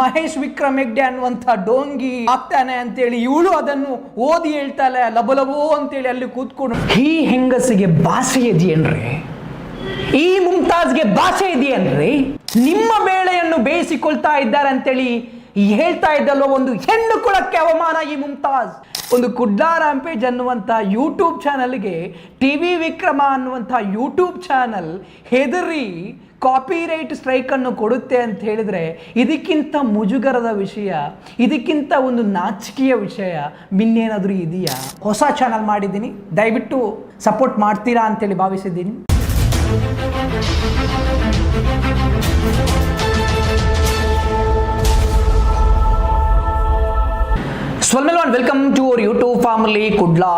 ಮಹೇಶ್ ವಿಕ್ರಮ್ ಹೆಗ್ಡೆ ಅನ್ನುವಂಥ ಡೋಂಗಿ ಆಗ್ತಾನೆ ಅಂತೇಳಿ ಇವಳು ಅದನ್ನು ಓದಿ ಹೇಳ್ತಾಳೆ, ಲಬಲಬೋ ಅಂತೇಳಿ ಅಲ್ಲಿ ಕೂತ್ಕೊಂಡು, ಈ ಹೆಂಗಸಿಗೆ ಭಾಷೆ ಇದೆಯೇನ್ರಿ? ಈ ಮುಮ್ತಾಜ್ಗೆ ಭಾಷೆ ಇದೆಯೇನ್ರಿ? ನಿಮ್ಮ ಬೇಳೆಯನ್ನು ಬೇಯಿಸಿಕೊಳ್ತಾ ಇದ್ದಾರೆ ಅಂತೇಳಿ ಹೇಳ್ತಾ ಇದ್ದಲ್ಲೋ ಒಂದು ಹೆಣ್ಣು ಕುಳಕ್ಕೆ ಅವಮಾನ ಈ ಮುಮ್ತಾಜ್ ಒಂದು ಕುಡ್ಲಾ ರಾಂಪೇಜ್ ಅನ್ನುವಂಥ ಯೂಟ್ಯೂಬ್ ಚಾನಲ್ಗೆ ಟಿ ವಿ ವಿಕ್ರಮ ಅನ್ನುವಂಥ ಯೂಟ್ಯೂಬ್ ಚಾನಲ್ ಹೆದರಿ ಕಾಪಿರೈಟ್ ಸ್ಟ್ರೈಕನ್ನು ಕೊಡುತ್ತೆ ಅಂತ ಹೇಳಿದರೆ ಇದಕ್ಕಿಂತ ಮುಜುಗರದ ವಿಷಯ, ಇದಕ್ಕಿಂತ ಒಂದು ನಾಚಿಕೆಯ ವಿಷಯ ಇನ್ನೇನಾದರೂ ಇದೆಯಾ? ಹೊಸ ಚಾನಲ್ ಮಾಡಿದ್ದೀನಿ. ದಯವಿಟ್ಟು ಸಪೋರ್ಟ್ ಮಾಡ್ತೀರಾ ಅಂತೇಳಿ ಭಾವಿಸಿದ್ದೀನಿ. One welcome to our YouTube family Kudla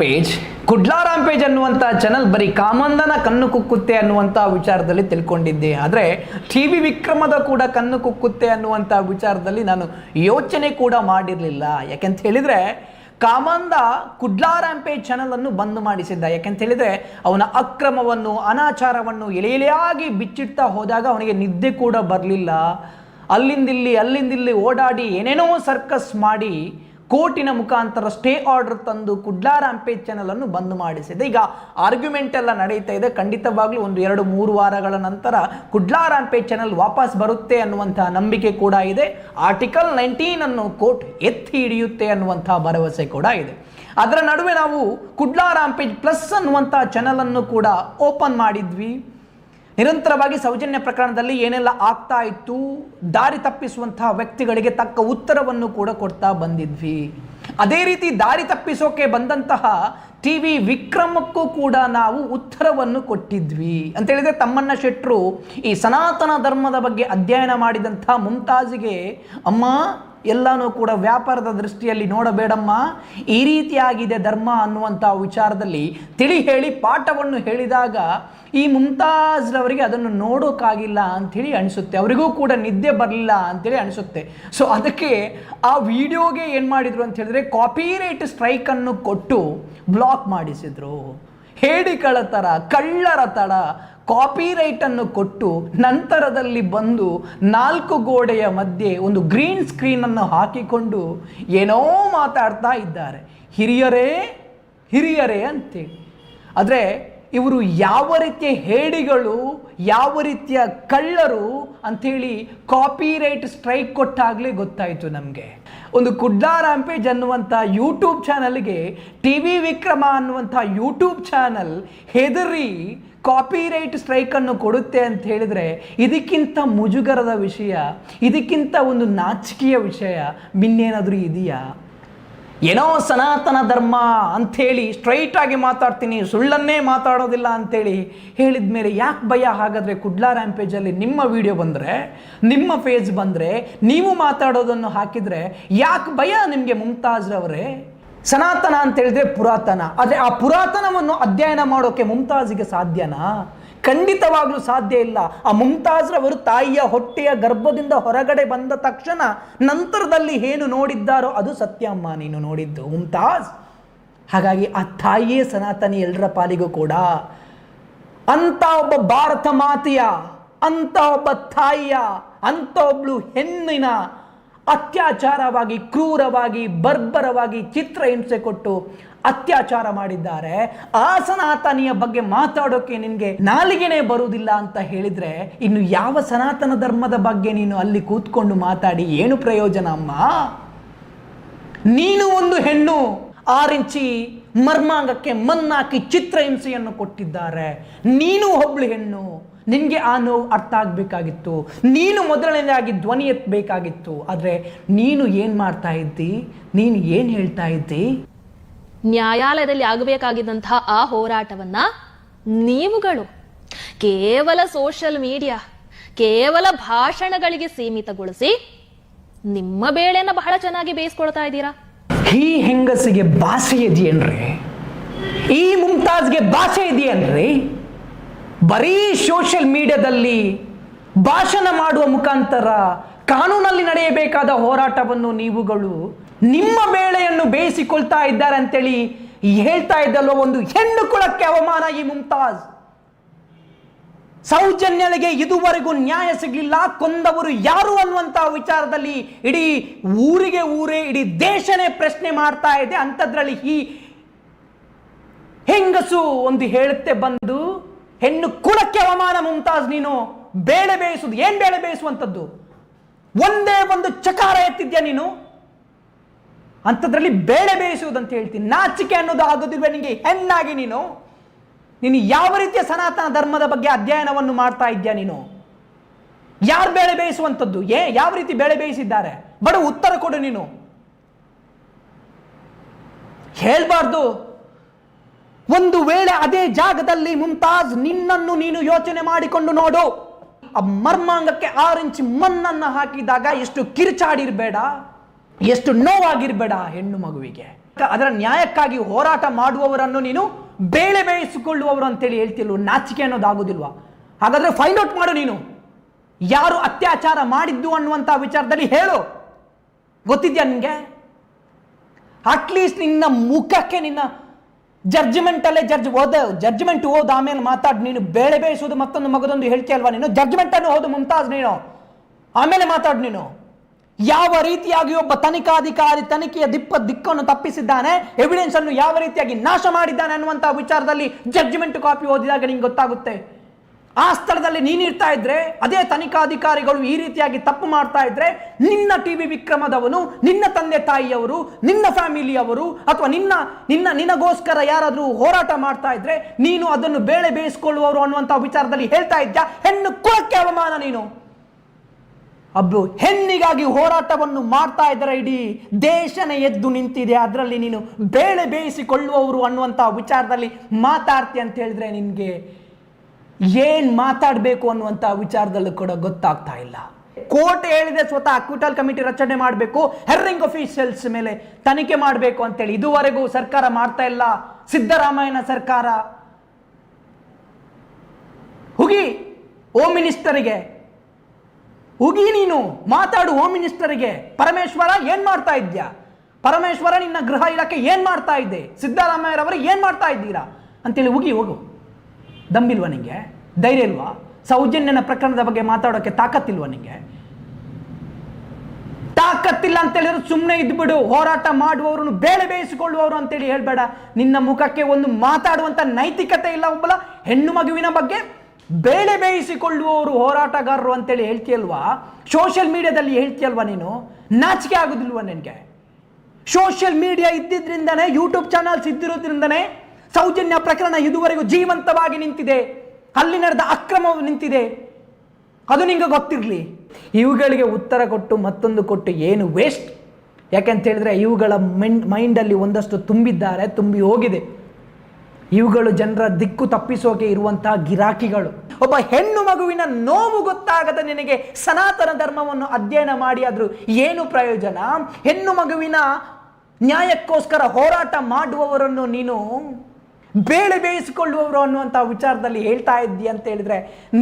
page Kudla rampage ಅನ್ನುವಂಥ ಚಾನಲ್ ಬರೀ ಕಾಮಂದನ ಕಣ್ಣು ಕುಕ್ಕುತ್ತೆ ಅನ್ನುವಂಥ ವಿಚಾರದಲ್ಲಿ ತಿಳ್ಕೊಂಡಿದ್ದೆ. ಆದರೆ ಟಿ ವಿ ವಿಕ್ರಮದ ಕೂಡ ಕಣ್ಣು ಕುಕ್ಕುತ್ತೆ ಅನ್ನುವಂಥ ವಿಚಾರದಲ್ಲಿ ನಾನು ಯೋಚನೆ ಕೂಡ ಮಾಡಿರಲಿಲ್ಲ. ಯಾಕೆಂತ ಹೇಳಿದರೆ, ಕಾಮಂದ ಕುಡ್ಲಾ ರಾಂಪೇಜ್ ಚಾನಲ್ ಅನ್ನು ಬಂದ್ ಮಾಡಿಸಿದ್ದ. ಯಾಕೆಂತ ಹೇಳಿದ್ರೆ, ಅವನ ಅಕ್ರಮವನ್ನು, ಅನಾಚಾರವನ್ನು ಎಳೆ ಎಳೆಯಾಗಿ ಬಿಚ್ಚಿಡ್ತಾ ಹೋದಾಗ ಅವನಿಗೆ ನಿದ್ದೆ ಕೂಡ ಬರಲಿಲ್ಲ. ಅಲ್ಲಿಂದಿಲ್ಲಿ ಅಲ್ಲಿಂದಿಲ್ಲಿ ಓಡಾಡಿ ಏನೇನೋ ಸರ್ಕಸ್ ಮಾಡಿ ಕೋರ್ಟಿನ ಮುಖಾಂತರ ಸ್ಟೇ ಆರ್ಡರ್ ತಂದು ಕುಡ್ಲಾ ರಾಂಪೇಜ್ ಚಾನಲ್ ಅನ್ನು ಬಂದ್ ಮಾಡಿಸಿದೆ. ಈಗ ಆರ್ಗ್ಯುಮೆಂಟ್ ಎಲ್ಲ ನಡೀತಾ ಇದೆ. ಖಂಡಿತವಾಗ್ಲೂ ಒಂದು ಎರಡು, ಮೂರು ವಾರಗಳ ನಂತರ ಕುಡ್ಲಾ ರಾಂಪೇಜ್ ಚಾನಲ್ ವಾಪಸ್ ಬರುತ್ತೆ ಅನ್ನುವಂತಹ ನಂಬಿಕೆ ಕೂಡ ಇದೆ. ಆರ್ಟಿಕಲ್ ನೈನ್ಟೀನ್ ಅನ್ನು ಕೋರ್ಟ್ ಎತ್ತಿ ಹಿಡಿಯುತ್ತೆ ಅನ್ನುವಂತಹ ಭರವಸೆ ಕೂಡ ಇದೆ. ಅದರ ನಡುವೆ ನಾವು ಕುಡ್ಲಾ ರಾಂಪೇಜ್ ಪ್ಲಸ್ ಅನ್ನುವಂಥ ಚಾನಲ್ ಅನ್ನು ಕೂಡ ಓಪನ್ ಮಾಡಿದ್ವಿ. ನಿರಂತರವಾಗಿ ಸೌಜನ್ಯ ಪ್ರಕರಣದಲ್ಲಿ ಏನೆಲ್ಲ ಆಗ್ತಾ ಇತ್ತು, ದಾರಿ ತಪ್ಪಿಸುವಂತಹ ವ್ಯಕ್ತಿಗಳಿಗೆ ತಕ್ಕ ಉತ್ತರವನ್ನು ಕೂಡ ಕೊಡ್ತಾ ಬಂದಿದ್ವಿ. ಅದೇ ರೀತಿ ದಾರಿ ತಪ್ಪಿಸೋಕೆ ಬಂದಂತಹ ಟಿ ವಿ ವಿಕ್ರಮಕ್ಕೂ ಕೂಡ ನಾವು ಉತ್ತರವನ್ನು ಕೊಟ್ಟಿದ್ವಿ. ಅಂತ ಹೇಳಿದ್ರೆ ತಮ್ಮಣ್ಣ ಶೆಟ್ರು ಈ ಸನಾತನ ಧರ್ಮದ ಬಗ್ಗೆ ಅಧ್ಯಯನ ಮಾಡಿದಂಥ ಮುಮ್ತಾಜಿಗೆ ಅಮ್ಮ ಎಲ್ಲನೂ ಕೂಡ ವ್ಯಾಪಾರದ ದೃಷ್ಟಿಯಲ್ಲಿ ನೋಡಬೇಡಮ್ಮ. ಈ ರೀತಿಯಾಗಿದೆ ಧರ್ಮ ಅನ್ನುವಂಥ ವಿಚಾರದಲ್ಲಿ ತಿಳಿ ಹೇಳಿ ಪಾಠವನ್ನು ಹೇಳಿದಾಗ ಈ ಮುಮ್ತಾಜ್ರವರಿಗೆ ಅದನ್ನು ನೋಡೋಕ್ಕಾಗಿಲ್ಲ ಅಂಥೇಳಿ ಅನಿಸುತ್ತೆ. ಅವರಿಗೂ ಕೂಡ ನಿದ್ದೆ ಬರಲಿಲ್ಲ ಅಂತೇಳಿ ಅನಿಸುತ್ತೆ. ಸೊ ಅದಕ್ಕೆ ಆ ವಿಡಿಯೋಗೆ ಏನು ಮಾಡಿದರು ಅಂತ ಹೇಳಿದ್ರೆ ಕಾಪಿರೈಟ್ ಸ್ಟ್ರೈಕನ್ನು ಕೊಟ್ಟು ಬ್ಲಾಕ್ ಮಾಡಿಸಿದ್ರು. ಹೇಡಿಗಳ ಥರ ಕಳ್ಳರ ತಡ ಕಾಪಿರೈಟ್ ಅನ್ನು ಕೊಟ್ಟು ನಂತರದಲ್ಲಿ ಬಂದು ನಾಲ್ಕು ಗೋಡೆಯ ಮಧ್ಯೆ ಒಂದು ಗ್ರೀನ್ ಸ್ಕ್ರೀನ್ ಅನ್ನು ಹಾಕಿಕೊಂಡು ಏನೋ ಮಾತಾಡ್ತಾ ಇದ್ದಾರೆ. ಹಿರಿಯರೇ ಹಿರಿಯರೇ ಅಂತೇಳಿ ಆದರೆ ಇವರು ಯಾವ ರೀತಿಯ ಹೇಡಿಗಳು, ಯಾವ ರೀತಿಯ ಕಳ್ಳರು ಅಂಥೇಳಿ ಕಾಪಿರೈಟ್ ಸ್ಟ್ರೈಕ್ ಕೊಟ್ಟಾಗಲೇ ಗೊತ್ತಾಯಿತು ನಮಗೆ. ಒಂದು ಕುಡ್ಲಾ ರಾಂಪೇಜ್ ಅನ್ನುವಂಥ ಯೂಟ್ಯೂಬ್ ಚಾನಲ್ಗೆ ಟಿ ವಿ ವಿಕ್ರಮ ಅನ್ನುವಂಥ ಯೂಟ್ಯೂಬ್ ಚಾನಲ್ ಹೆದರಿ ಕಾಪಿರೈಟ್ ಸ್ಟ್ರೈಕನ್ನು ಕೊಡುತ್ತೆ ಅಂತ ಹೇಳಿದರೆ ಇದಕ್ಕಿಂತ ಮುಜುಗರದ ವಿಷಯ, ಇದಕ್ಕಿಂತ ಒಂದು ನಾಚಿಕೆಯ ವಿಷಯ ಇನ್ನೇನಾದರೂ ಇದೆಯಾ? ಏನೋ ಸನಾತನ ಧರ್ಮ ಅಂಥೇಳಿ ಸ್ಟ್ರೈಟಾಗಿ ಮಾತಾಡ್ತೀನಿ, ಸುಳ್ಳನ್ನೇ ಮಾತಾಡೋದಿಲ್ಲ ಅಂಥೇಳಿ ಹೇಳಿದ ಮೇಲೆ ಯಾಕೆ ಭಯ? ಹಾಗಾದರೆ ಕುಡ್ಲಾ ರ್ಯಾಂಪೇಜಲ್ಲಿ ನಿಮ್ಮ ವಿಡಿಯೋ ಬಂದರೆ, ನಿಮ್ಮ ಫೇಸ್ ಬಂದರೆ, ನೀವು ಮಾತಾಡೋದನ್ನು ಹಾಕಿದರೆ ಯಾಕೆ ಭಯ ನಿಮಗೆ ಮುಮ್ತಾಜ್ರವರೇ ಸನಾತನ ಅಂತ ಹೇಳಿದ್ರೆ ಪುರಾತನ. ಆದರೆ ಆ ಪುರಾತನವನ್ನು ಅಧ್ಯಯನ ಮಾಡೋಕ್ಕೆ ಮುಮ್ತಾಜಿಗೆ ಸಾಧ್ಯನಾ? ಖಂಡಿತವಾಗ್ಲೂ ಸಾಧ್ಯ ಇಲ್ಲ. ಆ ಮುಮ್ತಾಜ್ರವರು ತಾಯಿಯ ಹೊಟ್ಟೆಯ ಗರ್ಭದಿಂದ ಹೊರಗಡೆ ಬಂದ ತಕ್ಷಣ ನಂತರದಲ್ಲಿ ಏನು ನೋಡಿದ್ದಾರೋ ಅದು ಸತ್ಯಮ್ಮ ನೀನು ನೋಡಿದ್ದು ಮುಮ್ತಾಜ್ ಹಾಗಾಗಿ ಆ ತಾಯಿಯೇ ಸನಾತನಿ ಎಲ್ಲರ ಪಾಲಿಗೂ ಕೂಡ ಅಂತ ಒಬ್ಬ ಭಾರತ ಮಾತೆಯ ಅಂತ ಒಬ್ಬ ತಾಯಿಯ ಅಂತ ಒಬ್ಳು ಹೆಣ್ಣಿನ ಅತ್ಯಾಚಾರವಾಗಿ, ಕ್ರೂರವಾಗಿ, ಬರ್ಬರವಾಗಿ ಚಿತ್ರಹಿಂಸೆ ಕೊಟ್ಟು ಅತ್ಯಾಚಾರ ಮಾಡಿದ್ದಾರೆ. ಸನಾತನಿಯ ಬಗ್ಗೆ ಮಾತಾಡೋಕೆ ನಿನಗೆ ನಾಲಿಗೆನೇ ಬರುವುದಿಲ್ಲ ಅಂತ ಹೇಳಿದ್ರೆ ಇನ್ನು ಯಾವ ಸನಾತನ ಧರ್ಮದ ಬಗ್ಗೆ ನೀನು ಅಲ್ಲಿ ಕೂತ್ಕೊಂಡು ಮಾತಾಡಿ ಏನು ಪ್ರಯೋಜನ ಅಮ್ಮ? ನೀನು ಒಂದು ಹೆಣ್ಣು, ಆರಿಂಚಿ ಮರ್ಮಾಂಗಕ್ಕೆ ಮನ್ನಾಕಿ ಚಿತ್ರಹಿಂಸೆಯನ್ನು ಕೊಟ್ಟಿದ್ದಾರೆ. ನೀನು ಒಬ್ಳು ಹೆಣ್ಣು, ನಿನಗೆ ಆ ನೋವು ಅರ್ಥ ಆಗಬೇಕಾಗಿತ್ತು. ನೀನು ಮೊದಲನೇದಾಗಿ ಧ್ವನಿ ಎತ್ತಬೇಕಾಗಿತ್ತು. ಆದರೆ ನೀನು ಏನು ಮಾಡ್ತಾ ಇದ್ದಿ? ನೀನು ಏನು ಹೇಳ್ತಾ ಇದ್ದಿ? ನ್ಯಾಯಾಲಯದಲ್ಲಿ ಆಗಬೇಕಾಗಿದ್ದಂತಹ ಆ ಹೋರಾಟವನ್ನ ನೀವುಗಳು, ಕೇವಲ ಸೋಷಿಯಲ್ ಮೀಡಿಯಾ, ಕೇವಲ ಭಾಷಣಗಳಿಗೆ ಸೀಮಿತಗೊಳಿಸಿ ನಿಮ್ಮ ಬೇಳೆನ ಬಹಳ ಚೆನ್ನಾಗಿ ಬೇಯಿಸ್ಕೊಳ್ತಾ ಇದ್ದೀರಾ? ಈ ಹೆಂಗಸಿಗೆ ಭಾಷೆ ಇದೆಯೇನ್ರಿ? ಈ ಮುಮ್ತಾಜ್ಗೆ ಭಾಷೆ ಇದೆಯೇನ್ರಿ? ಬರೀ ಸೋಷಿಯಲ್ ಮೀಡಿಯಾದಲ್ಲಿ ಭಾಷಣ ಮಾಡುವ ಮುಖಾಂತರ ಕಾನೂನಲ್ಲಿ ನಡೆಯಬೇಕಾದ ಹೋರಾಟವನ್ನು ನೀವುಗಳು ನಿಮ್ಮ ಬೇಳೆಯನ್ನು ಬೇಯಿಸಿಕೊಳ್ತಾ ಇದ್ದಾರೆ ಅಂತೇಳಿ ಹೇಳ್ತಾ ಇದ್ದಲ್ವ ಒಂದು ಹೆಣ್ಣು ಕುಳಕ್ಕೆ ಅವಮಾನ ಈ ಮುಮ್ತಾಜ್ ಸೌಜನ್ಯಳಿಗೆ ಇದುವರೆಗೂ ನ್ಯಾಯ ಸಿಗಲಿಲ್ಲ. ಕೊಂದವರು ಯಾರು ಅನ್ನುವಂತಹ ವಿಚಾರದಲ್ಲಿ ಇಡೀ ಊರಿಗೆ ಊರೇ, ಇಡೀ ದೇಶನೇ ಪ್ರಶ್ನೆ ಮಾಡ್ತಾ ಇದೆ. ಅಂಥದ್ರಲ್ಲಿ ಈ ಹೆಂಗಸು ಒಂದು ಹೇಳುತ್ತೆ ಬಂದು, ಹೆಣ್ಣು ಕುಲಕ್ಕೆ ಅವಮಾನ ಮುಮ್ತಾಜ್ ನೀನು ಬೇಳೆ ಬೇಯಿಸುದು, ಏನ್ ಬೇಳೆ ಬೇಯಿಸುವಂಥದ್ದು ಒಂದೇ ಒಂದು ಚಕಾರ ಎತ್ತಿದ್ಯಾ ನೀನು? ಅಂಥದ್ರಲ್ಲಿ ಬೇಳೆ ಬೇಯಿಸುವುದು ಅಂತ ಹೇಳ್ತೀನಿ. ನಾಚಿಕೆ ಅನ್ನೋದು ಆಗೋದಿಲ್ವೇ ನಿನಗೆ ಹೆಣ್ಣಾಗಿ ನೀನು? ನೀನು ಯಾವ ರೀತಿಯ ಸನಾತನ ಧರ್ಮದ ಬಗ್ಗೆ ಅಧ್ಯಯನವನ್ನು ಮಾಡ್ತಾ ಇದ್ಯಾ ನೀನು? ಯಾರು ಬೇಳೆ ಬೇಯಿಸುವಂಥದ್ದು? ಏ, ಯಾವ ರೀತಿ ಬೇಳೆ ಬೇಯಿಸಿದ್ದಾರೆ? ಬಡ ಉತ್ತರ ಕೊಡು ನೀನು. ಹೇಳ್ಬಾರ್ದು. ಒಂದು ವೇಳೆ ಅದೇ ಜಾಗದಲ್ಲಿ ಮುಮ್ತಾಜ್ ನಿನ್ನನ್ನು ನೀನು ಯೋಚನೆ ಮಾಡಿಕೊಂಡು ನೋಡು. ಆ ಮರ್ಮಾಂಗಕ್ಕೆ ಆರು ಇಂಚ್ ಮಣ್ಣನ್ನು ಹಾಕಿದಾಗ ಎಷ್ಟು ಕಿರ್ಚಾಡಿರಬೇಡ, ಎಷ್ಟು ನೋವಾಗಿರ್ಬೇಡ ಹೆಣ್ಣು ಮಗುವಿಗೆ. ಅದರ ನ್ಯಾಯಕ್ಕಾಗಿ ಹೋರಾಟ ಮಾಡುವವರನ್ನು ನೀನು ಬೇಳೆ ಬೇಯಿಸಿಕೊಳ್ಳುವವರು ಅಂತೇಳಿ ಹೇಳ್ತಿಲ್ವ ನಾಚಿಕೆ ಅನ್ನೋದಾಗುದಿಲ್ವಾ? ಹಾಗಾದ್ರೆ ಫೈಂಡ್ ಔಟ್ ಮಾಡು ನೀನು. ಯಾರು ಅತ್ಯಾಚಾರ ಮಾಡಿದ್ದು ಅನ್ನುವಂಥ ವಿಚಾರದಲ್ಲಿ ಹೇಳು. ಗೊತ್ತಿದ್ಯಾ ನಿನಗೆ? ಅಟ್ಲೀಸ್ಟ್ ನಿನ್ನ ಮುಖಕ್ಕೆ ನಿನ್ನ ಜಡ್ಜ್ಮೆಂಟ್ ಅಲ್ಲೇ ಜಡ್ಜ್ ಓದ ಜಡ್ಜ್ಮೆಂಟ್ ಓದ ಆಮೇಲೆ ಮಾತಾಡಿ, ನೀನು ಬೇಳೆ ಬೇಯಿಸೋದು ಮತ್ತೊಂದು ಮಗದೊಂದು ಹೇಳ್ತೀಯಲ್ವಾ ನೀನು? ಜಡ್ಜ್ಮೆಂಟ್ ಅನ್ನು ಓದು ಮುಮ್ತಾಜ್ ನೀನು. ಆಮೇಲೆ ಮಾತಾಡು ನೀನು. ಯಾವ ರೀತಿಯಾಗಿ ಒಬ್ಬ ತನಿಖಾಧಿಕಾರಿ ತನಿಖೆಯ ದಿಪ್ಪ ದಿಕ್ಕನ್ನು ತಪ್ಪಿಸಿದ್ದಾನೆ? ಎವಿಡೆನ್ಸ್ ಅನ್ನು ಯಾವ ರೀತಿಯಾಗಿ ನಾಶ ಮಾಡಿದ್ದಾನೆ ಅನ್ನುವಂತಹ ವಿಚಾರದಲ್ಲಿ ಜಡ್ಜ್ಮೆಂಟ್ ಕಾಪಿ ಓದಿದಾಗ ನಿಮ್ಗೆ ಗೊತ್ತಾಗುತ್ತೆ. ಆ ಸ್ಥಳದಲ್ಲಿ ನೀನು ಇರ್ತಾ ಇದ್ರೆ, ಅದೇ ತನಿಖಾಧಿಕಾರಿಗಳು ಈ ರೀತಿಯಾಗಿ ತಪ್ಪು ಮಾಡ್ತಾ ಇದ್ರೆ, ನಿನ್ನ ಟಿ ವಿ ವಿಕ್ರಮದವನು, ನಿನ್ನ ತಂದೆ ತಾಯಿಯವರು, ನಿನ್ನ ಫ್ಯಾಮಿಲಿಯವರು, ಅಥವಾ ನಿನ್ನ ನಿನ್ನ, ನಿನಗೋಸ್ಕರ ಯಾರಾದರೂ ಹೋರಾಟ ಮಾಡ್ತಾ ಇದ್ರೆ, ನೀನು ಅದನ್ನು ಬೇಳೆ ಬೇಯಿಸ್ಕೊಳ್ಳುವವರು ಅನ್ನುವಂಥ ವಿಚಾರದಲ್ಲಿ ಹೇಳ್ತಾ ಇದ್ಯಾ? ಹೆಣ್ಣು ಕುಲಕ್ಕೆ ಅವಮಾನ ನೀನು. ಅಬ್ಬು, ಹೆಣ್ಣಿಗಾಗಿ ಹೋರಾಟವನ್ನು ಮಾಡ್ತಾ ಇದ್ದಾರೆ ಇಡೀ ದೇಶನೇ ಎದ್ದು ನಿಂತಿದೆ. ಅದರಲ್ಲಿ ನೀನು ಬೇಳೆ ಬೇಯಿಸಿಕೊಳ್ಳುವವರು ಅನ್ನುವಂಥ ವಿಚಾರದಲ್ಲಿ ಮಾತಾಡ್ತಿ ಅಂತ ಹೇಳಿದ್ರೆ ನಿನಗೆ ಏನ್ ಮಾತಾಡಬೇಕು ಅನ್ನುವಂಥ ವಿಚಾರದಲ್ಲೂ ಕೂಡ ಗೊತ್ತಾಗ್ತಾ ಇಲ್ಲ. ಕೋರ್ಟ್ ಹೇಳಿದೆ ಸ್ವತಃ ಅಕ್ವಿಟಲ್ ಕಮಿಟಿ ರಚನೆ ಮಾಡಬೇಕು, ಹೆರ್ರಿಂಗ್ ಅಫೀಷಿಯಲ್ಸ್ ಮೇಲೆ ತನಿಖೆ ಮಾಡಬೇಕು ಅಂತೇಳಿ. ಇದುವರೆಗೂ ಸರ್ಕಾರ ಮಾಡ್ತಾ ಇಲ್ಲ. ಸಿದ್ದರಾಮಯ್ಯನ ಸರ್ಕಾರ. ಹುಗಿ, ಓ ಮಿನಿಸ್ಟರಿಗೆ ಉಗಿ ನೀನು ಮಾತಾಡು ಹೋಮ್ ಮಿನಿಸ್ಟರ್ಗೆ ಪರಮೇಶ್ವರ ಏನ್ ಮಾಡ್ತಾ ಇದ್ಯಾ? ಪರಮೇಶ್ವರ ನಿನ್ನ ಗೃಹ ಇಲಾಖೆ ಏನ್ ಮಾಡ್ತಾ ಇದ್ದೆ ಸಿದ್ದರಾಮಯ್ಯರವರು ಏನ್ ಮಾಡ್ತಾ ಇದ್ದೀರಾ? ಅಂತೇಳಿ ಉಗಿ, ಹೋಗು. ದಮ್ಮಿಲ್ವಾ ನಿಂಗೆ? ಧೈರ್ಯ ಇಲ್ವಾ? ಸೌಜನ್ಯನ ಪ್ರಕರಣದ ಬಗ್ಗೆ ಮಾತಾಡೋಕೆ ತಾಕತ್ತಿಲ್ವ ನಿಂಗೆ? ತಾಕತ್ತಿಲ್ಲ ಅಂತ ಹೇಳಿದ್ರೆ ಸುಮ್ಮನೆ ಇದ್ಬಿಡು ಹೋರಾಟ ಮಾಡುವವರನ್ನು ಬೇಳೆ ಬೇಯಿಸಿಕೊಳ್ಳುವವರು ಅಂತೇಳಿ ಹೇಳ್ಬೇಡ. ನಿನ್ನ ಮುಖಕ್ಕೆ ಒಂದು ಮಾತಾಡುವಂತ ನೈತಿಕತೆ ಇಲ್ಲ ಒಬ್ಬಲ ಹೆಣ್ಣು ಮಗುವಿನ ಬಗ್ಗೆ ಬೇಳೆ ಬೇಯಿಸಿಕೊಳ್ಳುವವರು ಹೋರಾಟಗಾರರು ಅಂತೇಳಿ ಹೇಳ್ತಿಯಲ್ವಾ ಸೋಷಿಯಲ್ ಮೀಡಿಯಾದಲ್ಲಿ ಹೇಳ್ತೀಯಲ್ವಾ ನೀನು? ನಾಚಿಕೆ ಆಗೋದಿಲ್ವಾ ನಿನಗೆ? ಸೋಷಿಯಲ್ ಮೀಡಿಯಾ ಇದ್ದಿದ್ರಿಂದನೇ ಯೂಟ್ಯೂಬ್ ಚಾನಲ್ಸ್ ಇದ್ದಿರೋದ್ರಿಂದನೇ ಸೌಜನ್ಯ ಪ್ರಕರಣ ಇದುವರೆಗೂ ಜೀವಂತವಾಗಿ ನಿಂತಿದೆ. ಅಲ್ಲಿ ನಡೆದ ಅಕ್ರಮ ನಿಂತಿದೆ. ಅದು ನಿಂಗೆ ಗೊತ್ತಿರಲಿ. ಇವುಗಳಿಗೆ ಉತ್ತರ ಕೊಟ್ಟು ಮತ್ತೊಂದು ಕೊಟ್ಟು ಏನು ವೇಸ್ಟ್ ಯಾಕೆಂತ ಹೇಳಿದ್ರೆ ಇವುಗಳ ಮೈಂಡ್ ಮೈಂಡಲ್ಲಿ ಒಂದಷ್ಟು ತುಂಬಿದ್ದಾರೆ, ತುಂಬಿ ಹೋಗಿದೆ. ಇವುಗಳು ಜನರ ದಿಕ್ಕು ತಪ್ಪಿಸೋಕೆ ಇರುವಂತಹ ಗಿರಾಕಿಗಳು. ಒಬ್ಬ ಹೆಣ್ಣು ಮಗುವಿನ ನೋವು ಗೊತ್ತಾಗದ ನಿನಗೆ ಸನಾತನ ಧರ್ಮವನ್ನು ಅಧ್ಯಯನ ಮಾಡಿ ಆದರೂ ಏನು ಪ್ರಯೋಜನ? ಹೆಣ್ಣು ಮಗುವಿನ ನ್ಯಾಯಕ್ಕೋಸ್ಕರ ಹೋರಾಟ ಮಾಡುವವರನ್ನು ನೀನು ಬೇಳೆ ಬೇಯಿಸಿಕೊಳ್ಳುವವರು ಅನ್ನುವಂಥ ವಿಚಾರದಲ್ಲಿ ಹೇಳ್ತಾ ಇದ್ದೀಯ ಅಂತ ಹೇಳಿದ್ರೆ,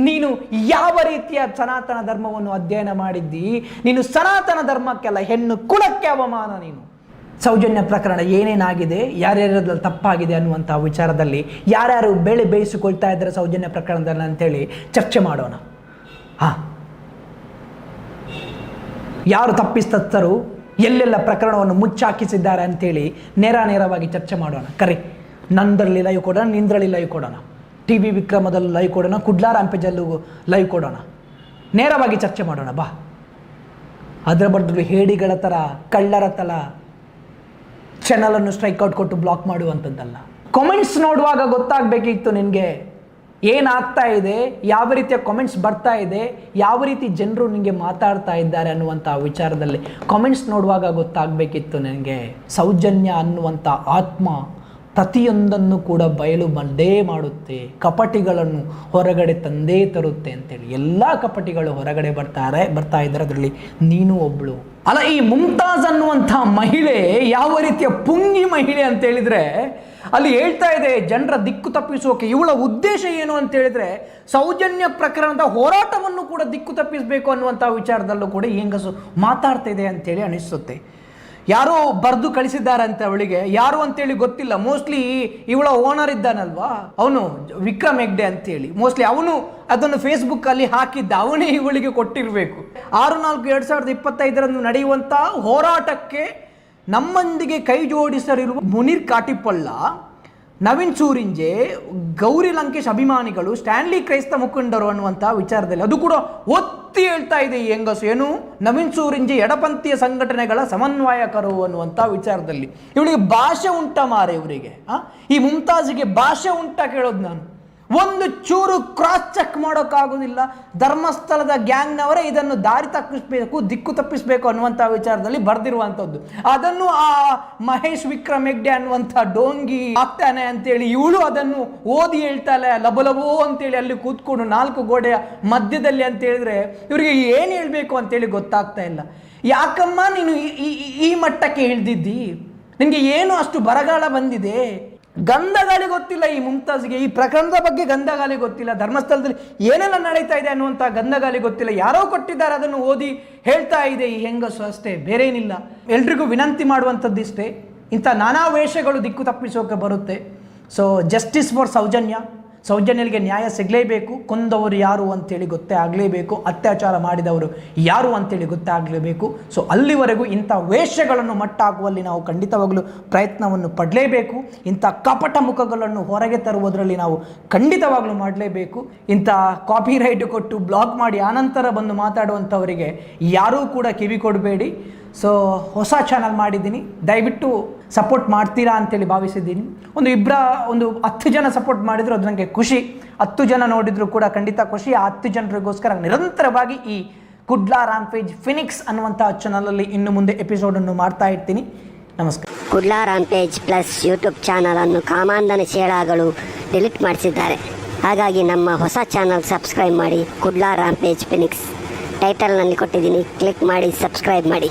ನೀನು ಯಾವ ರೀತಿಯ ಸನಾತನ ಧರ್ಮವನ್ನು ಅಧ್ಯಯನ ಮಾಡಿದ್ದಿ? ನೀನು ಸನಾತನ ಧರ್ಮಕ್ಕೆಲ್ಲ ಹೆಣ್ಣು ಕುಲಕ್ಕೆ ಅವಮಾನ ನೀನು. ಸೌಜನ್ಯ ಪ್ರಕರಣ ಏನೇನಾಗಿದೆ, ಯಾರ್ಯಾರದ್ರಲ್ಲಿ ತಪ್ಪಾಗಿದೆ ಅನ್ನುವಂಥ ವಿಚಾರದಲ್ಲಿ ಯಾರ್ಯಾರು ಬೆಳೆ ಬೇಯಿಸಿಕೊಳ್ತಾ ಇದ್ದಾರೆ ಸೌಜನ್ಯ ಪ್ರಕರಣದಲ್ಲಿ ಅಂತೇಳಿ ಚರ್ಚೆ ಮಾಡೋಣ. ಹಾಂ. ಯಾರು ತಪ್ಪಿಸ್ತರು ಎಲ್ಲೆಲ್ಲ ಪ್ರಕರಣವನ್ನು ಮುಚ್ಚಾಕಿಸಿದ್ದಾರೆ ಅಂತೇಳಿ ನೇರ ನೇರವಾಗಿ ಚರ್ಚೆ ಮಾಡೋಣ. ಕರೆ. ನಂದರಲ್ಲಿ ಲೈವ್ ಕೊಡೋಣ, ನಿಂದ್ರಲ್ಲಿ ಲೈವ್ ಕೊಡೋಣ. ಟಿ ವಿ ವಿಕ್ರಮದಲ್ಲೂ ಲೈವ್ ಕೊಡೋಣ ಕುಡ್ಲಾ ರಾಂಪೇಜಲ್ಲೂ ಲೈವ್ ಕೊಡೋಣ. ನೇರವಾಗಿ ಚರ್ಚೆ ಮಾಡೋಣ, ಬಾ. ಅದರ ಬದಲು ಹೇಡಿಗಳ ಥರ, ಕಳ್ಳರ ಥರ ಚಾನಲನ್ನು ಸ್ಟ್ರೈಕ್ ಔಟ್ ಕೊಟ್ಟು ಬ್ಲಾಕ್ ಮಾಡುವಂಥದ್ದಲ್ಲ ಕಾಮೆಂಟ್ಸ್ ನೋಡುವಾಗ ಗೊತ್ತಾಗಬೇಕಿತ್ತು ನಿನಗೆ. ಏನಾಗ್ತಾ ಇದೆ? ಯಾವ ರೀತಿಯ ಕಾಮೆಂಟ್ಸ್ ಬರ್ತಾ ಇದೆ? ಯಾವ ರೀತಿ ಜನರು ನಿಮಗೆ ಮಾತಾಡ್ತಾ ಇದ್ದಾರೆ ಅನ್ನುವಂಥ ವಿಚಾರದಲ್ಲಿ ಕಾಮೆಂಟ್ಸ್ ನೋಡುವಾಗ ಗೊತ್ತಾಗಬೇಕಿತ್ತು ನನಗೆ. ಸೌಜನ್ಯ ಅನ್ನುವಂಥ ಆತ್ಮ ಪ್ರತಿಯೊಂದನ್ನು ಕೂಡ ಬಯಲು ಬಂದೇ ಮಾಡುತ್ತೆ. ಕಪಟಿಗಳನ್ನು ಹೊರಗಡೆ ತಂದೇ ತರುತ್ತೆ ಅಂತೇಳಿ. ಎಲ್ಲ ಕಪಟಿಗಳು ಹೊರಗಡೆ ಬರ್ತಾರೆ, ಬರ್ತಾ ಇದ್ದಾರೆ ಅದರಲ್ಲಿ. ನೀನು ಒಬ್ಳು. ಅಲ್ಲ, ಈ ಮುಮ್ತಾಜ್ ಅನ್ನುವಂಥ ಮಹಿಳೆ ಯಾವ ರೀತಿಯ ಪುಂಗಿ ಮಹಿಳೆ ಅಂತ ಹೇಳಿದ್ರೆ, ಅಲ್ಲಿ ಹೇಳ್ತಾ ಇದೆ, ಜನರ ದಿಕ್ಕು ತಪ್ಪಿಸೋಕೆ ಇವಳ ಉದ್ದೇಶ ಏನು ಅಂತ ಹೇಳಿದ್ರೆ, ಸೌಜನ್ಯ ಪ್ರಕರಣದ ಹೋರಾಟವನ್ನು ಕೂಡ ದಿಕ್ಕು ತಪ್ಪಿಸಬೇಕು ಅನ್ನುವಂಥ ವಿಚಾರದಲ್ಲೂ ಕೂಡ ಹೆಂಗಸು ಮಾತಾಡ್ತಾ ಇದೆ ಅಂತೇಳಿ ಅನಿಸುತ್ತೆ. ಯಾರೋ ಬರೆದು ಕಳಿಸಿದ್ದಾರಂತೆ ಅವಳಿಗೆ. ಯಾರು ಅಂತೇಳಿ ಗೊತ್ತಿಲ್ಲ. ಮೋಸ್ಟ್ಲಿ ಇವಳ ಓನರ್ ಇದ್ದಾನಲ್ವಾ? ಅವನು ವಿಕ್ರಮ್ ಹೆಗ್ಡೆ ಅಂತೇಳಿ. ಮೋಸ್ಟ್ಲಿ ಅವನು ಅದನ್ನು ಫೇಸ್ಬುಕ್ ಅಲ್ಲಿ ಹಾಕಿದ್ದ. ಅವನೇ ಇವಳಿಗೆ ಕೊಟ್ಟಿರಬೇಕು. ಆರು ನಾಲ್ಕು ಎರಡು ಸಾವಿರದ ಇಪ್ಪತ್ತೈದರಂದು ನಡೆಯುವಂತ ಹೋರಾಟಕ್ಕೆ ನಮ್ಮೊಂದಿಗೆ ಕೈ ಜೋಡಿಸಲಿರುವ ಮುನೀರ್ ಕಾಟಿಪಳ್ಳ, ನವೀನ್ ಸೂರಿಂಜೆ, ಗೌರಿ ಲಂಕೇಶ್ ಅಭಿಮಾನಿಗಳು ಸ್ಟ್ಯಾನ್ಲಿ ಕ್ರೈಸ್ತ ಮುಖಂಡರು ಅನ್ನುವಂಥ ವಿಚಾರದಲ್ಲಿ. ಅದು ಕೂಡ ಒತ್ತಿ ಹೇಳ್ತಾ ಇದೆ ಈ ಹೆಂಗಸು. ಏನು? ನವೀನ್ ಸೂರಿಂಜಿ ಎಡಪಂಥೀಯ ಸಂಘಟನೆಗಳ ಸಮನ್ವಯಕರು ಅನ್ನುವಂಥ ವಿಚಾರದಲ್ಲಿ. ಇವಳಿಗೆ ಭಾಷೆ ಉಂಟ ಮಾರೆ ಇವರಿಗೆ? ಈ ಮುಮ್ತಾಜ್ಗೆ ಭಾಷೆ ಉಂಟ ಕೇಳೋದು ನಾನು. ಒಂದು ಚೂರು ಕ್ರಾಸ್ ಚೆಕ್ ಮಾಡೋಕ್ಕಾಗೋದಿಲ್ಲ. ಧರ್ಮಸ್ಥಳದ ಗ್ಯಾಂಗ್ನವರೇ ಇದನ್ನು ದಾರಿ ತಪ್ಪಿಸಬೇಕು, ದಿಕ್ಕು ತಪ್ಪಿಸಬೇಕು ಅನ್ನುವಂಥ ವಿಚಾರದಲ್ಲಿ ಬರೆದಿರುವಂಥದ್ದು. ಅದನ್ನು ಆ ಮಹೇಶ್ ವಿಕ್ರಮ್ ಹೆಗ್ಡೆ ಅನ್ನುವಂಥ ಡೋಂಗಿ ಆಗ್ತಾನೆ ಅಂತೇಳಿ ಇವಳು ಅದನ್ನು ಓದಿ ಹೇಳ್ತಾಳೆ ಲಬಲಬೋ ಅಂತೇಳಿ ಅಲ್ಲಿ ಕೂತ್ಕೊಂಡು ನಾಲ್ಕು ಗೋಡೆಯ ಮಧ್ಯದಲ್ಲಿ ಅಂತ ಹೇಳಿದ್ರೆ ಇವರಿಗೆ ಏನು ಹೇಳಬೇಕು ಅಂತೇಳಿ ಗೊತ್ತಾಗ್ತಾ ಇಲ್ಲ. ಯಾಕಮ್ಮ ನೀನು ಈ- ಮಟ್ಟಕ್ಕೆ ಇಳ್ದಿದ್ದಿ? ನಿನಗೆ ಏನು ಅಷ್ಟು ಬರಗಾಲ ಬಂದಿದೆ? ಗಂಧಗಾಲಿ ಗೊತ್ತಿಲ್ಲ ಈ ಮುಮ್ತಾಜ್ಗೆ ಈ ಪ್ರಕರಣದ ಬಗ್ಗೆ ಗಂಧಗಾಲಿ ಗೊತ್ತಿಲ್ಲ. ಧರ್ಮಸ್ಥಳದಲ್ಲಿ ಏನೆಲ್ಲ ನಡೀತಾ ಇದೆ ಅನ್ನುವಂಥ ಗಂಧಗಾಲಿ ಗೊತ್ತಿಲ್ಲ. ಯಾರೋ ಕೊಟ್ಟಿದ್ದಾರೆ, ಅದನ್ನು ಓದಿ ಹೇಳ್ತಾ ಇದೆ. ಈ ಹೆಂಗಸು ಅಷ್ಟೇ ಬೇರೆ ಏನಿಲ್ಲ ಎಲ್ರಿಗೂ ವಿನಂತಿ ಮಾಡುವಂಥದ್ದು ಇಷ್ಟೇ. ಇಂಥ ನಾನಾ ವೇಷಗಳು ದಿಕ್ಕು ತಪ್ಪಿಸೋಕೆ ಬರುತ್ತೆ. So justice for Soujanya. ಸೌಜನ್ಯನಿಗೆ ನ್ಯಾಯ ಸಿಗಲೇಬೇಕು, ಕೊಂದವರು ಯಾರು ಅಂತೇಳಿ ಗೊತ್ತೇ ಆಗಲೇಬೇಕು, ಅತ್ಯಾಚಾರ ಮಾಡಿದವರು ಯಾರು ಅಂತೇಳಿ ಗೊತ್ತೇ ಆಗಲೇಬೇಕು. ಸೊ ಅಲ್ಲಿವರೆಗೂ ಇಂಥ ವೇಷಗಳನ್ನು ಮಟ್ಟಾಕುವಲ್ಲಿ ನಾವು ಖಂಡಿತವಾಗಲೂ ಪ್ರಯತ್ನವನ್ನು ಪಡಲೇಬೇಕು. ಇಂಥ ಕಪಟ ಮುಖಗಳನ್ನು ಹೊರಗೆ ತರುವುದರಲ್ಲಿ ನಾವು ಖಂಡಿತವಾಗಲೂ ಮಾಡಲೇಬೇಕು. ಇಂಥ ಕಾಪಿ ರೈಟ್ ಕೊಟ್ಟು ಬ್ಲಾಕ್ ಮಾಡಿ ಆನಂತರ ಬಂದು ಮಾತಾಡುವಂಥವರಿಗೆ ಯಾರೂ ಕೂಡ ಕಿವಿ ಕೊಡಬೇಡಿ ಸೊ ಹೊಸ ಚಾನಲ್ ಮಾಡಿದ್ದೀನಿ. ದಯವಿಟ್ಟು ಸಪೋರ್ಟ್ ಮಾಡ್ತೀರಾ ಅಂತೇಳಿ ಭಾವಿಸಿದ್ದೀನಿ. ಒಂದು ಇಬ್ಬರ ಒಂದು ಹತ್ತು ಜನ ಸಪೋರ್ಟ್ ಮಾಡಿದ್ರು, ಅದು ನನಗೆ ಖುಷಿ. ಹತ್ತು ಜನ ನೋಡಿದ್ರು ಕೂಡ ಖಂಡಿತ ಖುಷಿ. ಆ ಹತ್ತು ಜನರಿಗೋಸ್ಕರ ನಿರಂತರವಾಗಿ ಈ ಕುಡ್ಲಾ ರಾಂಪೇಜ್ ಫಿನಿಕ್ಸ್ ಅನ್ನುವಂಥ ಚಾನಲಲ್ಲಿ ಇನ್ನು ಮುಂದೆ ಎಪಿಸೋಡನ್ನು ಮಾಡ್ತಾ ಇರ್ತೀನಿ. ನಮಸ್ಕಾರ. Kudla rampage plus YouTube channel ಅನ್ನು ಕಾಮಾಂಧನ ಶೇಳಾಗಳು ಡಿಲೀಟ್ ಮಾಡಿಸಿದ್ದಾರೆ. ಹಾಗಾಗಿ ನಮ್ಮ ಹೊಸ ಚಾನಲ್ ಸಬ್ಸ್ಕ್ರೈಬ್ ಮಾಡಿ ಕುಡ್ಲಾ ರಾಂಪೇಜ್ ಫಿನಿಕ್ಸ್. ಟೈಟಲ್ನಲ್ಲಿ ಕೊಟ್ಟಿದ್ದೀನಿ. ಕ್ಲಿಕ್ ಮಾಡಿ ಸಬ್ಸ್ಕ್ರೈಬ್ ಮಾಡಿ.